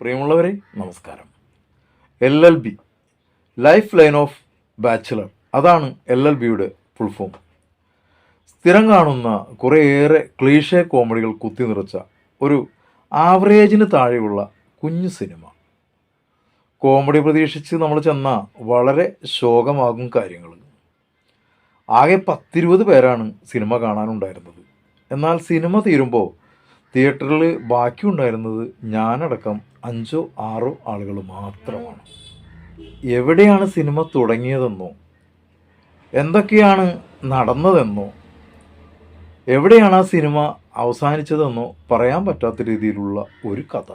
പ്രിയമുള്ളവരെ നമസ്കാരം. L L B life line of bachelor അതാണ് എൽ എൽ ബിയുടെ ഫുൾ ഫോം സ്ഥിരം കാണുന്ന കുറേയേറെ ക്ലീഷേ കോമഡികൾ കുത്തി നിറച്ച ഒരു ആവറേജിന് താഴെയുള്ള കുഞ്ഞു സിനിമ കോമഡി പ്രതീക്ഷിച്ച് നമ്മൾ ചെന്ന വളരെ ശോകമാകും കാര്യങ്ങൾ ആകെ പത്തിരുപത് പേരാണ് സിനിമ കാണാനുണ്ടായിരുന്നത്. എന്നാൽ സിനിമ തീരുമ്പോൾ തിയേറ്ററിൽ ബാക്കിയുണ്ടായിരുന്നത് ഞാനടക്കം അഞ്ചോ ആറോ ആളുകൾ മാത്രമാണ്. എവിടെയാണ് സിനിമ തുടങ്ങിയതെന്നോ എന്തൊക്കെയാണ് നടന്നതെന്നോ എവിടെയാണ് ആ സിനിമ അവസാനിച്ചതെന്നോ പറയാൻ പറ്റാത്ത രീതിയിലുള്ള ഒരു കഥ.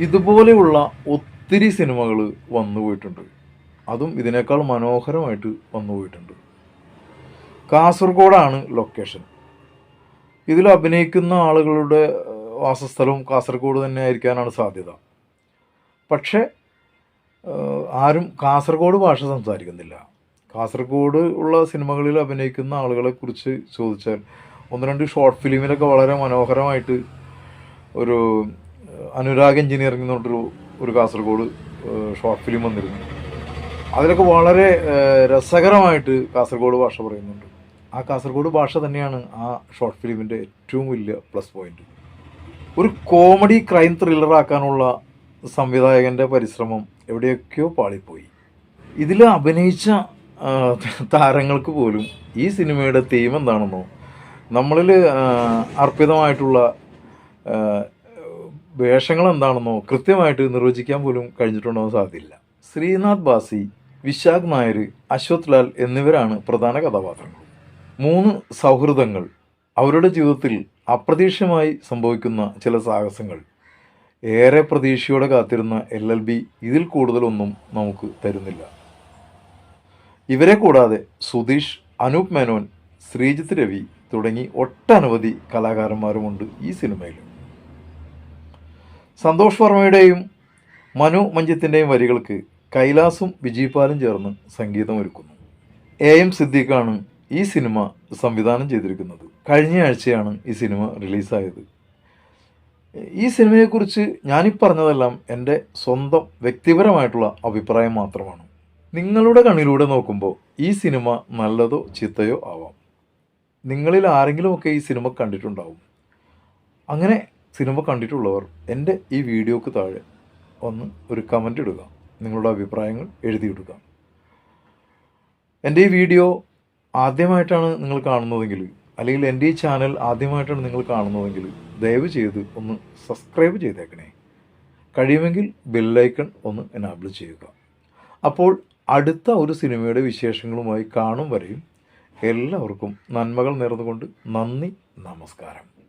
ഇതുപോലെയുള്ള ഒത്തിരി സിനിമകൾ വന്നു പോയിട്ടുണ്ട്. അതും ഇതിനേക്കാൾ മനോഹരമായിട്ട് വന്നു പോയിട്ടുണ്ട്. കാസർഗോഡാണ് ലൊക്കേഷൻ. ഇതിൽ അഭിനയിക്കുന്ന ആളുകളുടെ വാസസ്ഥലവും കാസർഗോഡ് തന്നെ ആയിരിക്കാനാണ് സാധ്യത. പക്ഷേ ആരും കാസർഗോഡ് ഭാഷ സംസാരിക്കുന്നില്ല. കാസർഗോഡ് ഉള്ള സിനിമകളിൽ അഭിനയിക്കുന്ന ആളുകളെക്കുറിച്ച് ചോദിച്ചാൽ ഒന്ന് രണ്ട് ഷോർട്ട് ഫിലിമിലൊക്കെ വളരെ മനോഹരമായിട്ട് ഒരു അനുരാഗ് എഞ്ചിനീയറിംഗ് എന്ന് ഒരു കാസർഗോഡ് ഷോർട്ട് ഫിലിം വന്നിരുന്നു. അതിലൊക്കെ വളരെ രസകരമായിട്ട് കാസർഗോഡ് ഭാഷ പറയുന്നുണ്ട്. ആ കാസർഗോഡ് ഭാഷ തന്നെയാണ് ആ ഷോർട്ട് ഫിലിമിന്റെ ഏറ്റവും വലിയ പ്ലസ് പോയിന്റ് ഒരു കോമഡി ക്രൈം ത്രില്ലർ ആക്കാനുള്ള സംവിധായകന്റെ പരിശ്രമം എവിടെയൊക്കെയോ പാളിപ്പോയി. ഇതിൽ അഭിനയിച്ച താരങ്ങൾക്ക് പോലും ഈ സിനിമയുടെ തീം എന്താണെന്നോ നമ്മളിൽ അർപ്പിതമായിട്ടുള്ള വേഷങ്ങൾ എന്താണെന്നോ കൃത്യമായിട്ട് നിർവചിക്കാൻ പോലും കഴിഞ്ഞിട്ടുണ്ടോ സാധ്യമില്ല ശ്രീനാഥ് ബാസി വിശാഖ് നായർ അശ്വത് ലാൽ എന്നിവരാണ് പ്രധാന കഥാപാത്രങ്ങൾ. മൂന്ന് സൗഹൃദങ്ങൾ അവരുടെ ജീവിതത്തിൽ അപ്രതീക്ഷിതമായി സംഭവിക്കുന്ന ചില സാഹസങ്ങൾ. ഏറെ പ്രതീക്ഷയോടെ കാത്തിരുന്ന എൽ എൽ ബി ഇതിൽ കൂടുതലൊന്നും നമുക്ക് തരുന്നില്ല. ഇവരെ കൂടാതെ സുധീഷ് അനൂപ് മേനോൻ ശ്രീജിത്ത് രവി തുടങ്ങി ഒട്ടനവധി കലാകാരന്മാരുമുണ്ട് ഈ സിനിമയിൽ. സന്തോഷ് വർമ്മയുടെയും മനു മഞ്ജിത്തിന്റെയും വരികൾക്ക് കൈലാസും വിജയ്പാലും ചേർന്ന് സംഗീതമൊരുക്കുന്നു. എ എം സിദ്ദീഖാണ് ഈ സിനിമ സംവിധാനം ചെയ്തിരിക്കുന്നത്. കഴിഞ്ഞ ആഴ്ചയാണ് ഈ സിനിമ റിലീസായത്. ഈ സിനിമയെക്കുറിച്ച് ഞാനീ പറഞ്ഞതെല്ലാം എന്റെ സ്വന്തം വ്യക്തിപരമായിട്ടുള്ള അഭിപ്രായം മാത്രമാണ്. നിങ്ങളുടെ കണ്ണിലൂടെ നോക്കുമ്പോൾ ഈ സിനിമ നല്ലതോ ചീത്തയോ ആവാം. നിങ്ങളിൽ ആരെങ്കിലുമൊക്കെ ഈ സിനിമ കണ്ടിട്ടുണ്ടാവും. അങ്ങനെ സിനിമ കണ്ടിട്ടുള്ളവർ എന്റെ ഈ വീഡിയോക്ക് താഴെ ഒന്ന് ഒരു കമന്റ് ഇടുക. നിങ്ങളുടെ അഭിപ്രായങ്ങൾ എഴുതിയിടുക. എന്റെ ഈ വീഡിയോ ആദ്യമായിട്ടാണ് നിങ്ങൾ കാണുന്നതെങ്കിൽ അല്ലെങ്കിൽ എന്റെ ഈ ചാനൽ ആദ്യമായിട്ടാണ് നിങ്ങൾ കാണുന്നതെങ്കിൽ ദയവ് ചെയ്ത് ഒന്ന് സബ്സ്ക്രൈബ് ചെയ്തേക്കണേ. കഴിയുമെങ്കിൽ ബെല്ലൈക്കൺ ഒന്ന് എനാബിൾ ചെയ്യുക. അപ്പോൾ അടുത്ത ഒരു സിനിമയുടെ വിശേഷങ്ങളുമായി കാണും വരെയും എല്ലാവർക്കും നന്മകൾ നേർന്നുകൊണ്ട് നന്ദി നമസ്കാരം.